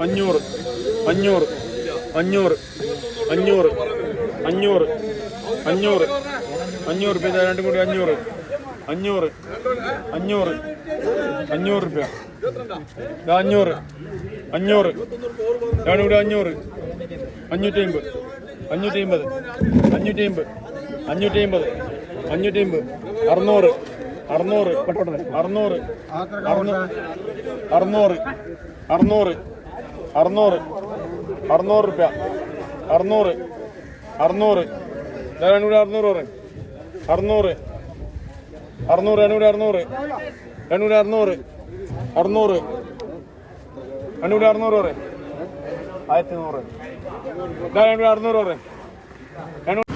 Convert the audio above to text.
അഞ്ഞൂറ് അഞ്ഞൂറ് അഞ്ഞൂറ് അഞ്ഞൂറ് അഞ്ഞൂറ് അഞ്ഞൂറ് അഞ്ഞൂറ് രൂപ. രണ്ടും കൂടി അഞ്ഞൂറ് അഞ്ഞൂറ് അഞ്ഞൂറ് അഞ്ഞൂറ് ഇതാ അഞ്ഞൂറ് അഞ്ഞൂറ്. രണ്ടും കൂടി അഞ്ഞൂറ്. അഞ്ഞൂറ്റി അമ്പത് അഞ്ഞൂറ്റി അമ്പത് അഞ്ഞൂറ്റി അമ്പത് അഞ്ഞൂറ്റി അമ്പത് അഞ്ഞൂറ്റി അമ്പത് അറുന്നൂറ് അറുന്നൂറ് അറുന്നൂറ് അറുന്നൂറ് അറുന്നൂറ് അറുന്നൂറ്. അറുന്നൂറ് റുപ്യ. അറുന്നൂറ്. അറുന്നൂറ്. രണ്ടും അറുന്നൂറ് പറയും. അറുന്നൂറ്. അറുന്നൂറ് രണ്ടും അറുന്നൂറ്. രണ്ടും അറുന്നൂറ്. അറുന്നൂറ്. രണ്ടും അറുന്നൂറ് പറയും. ആയിരത്തി നൂറ്. രണ്ടും അറുന്നൂറ് പറയും.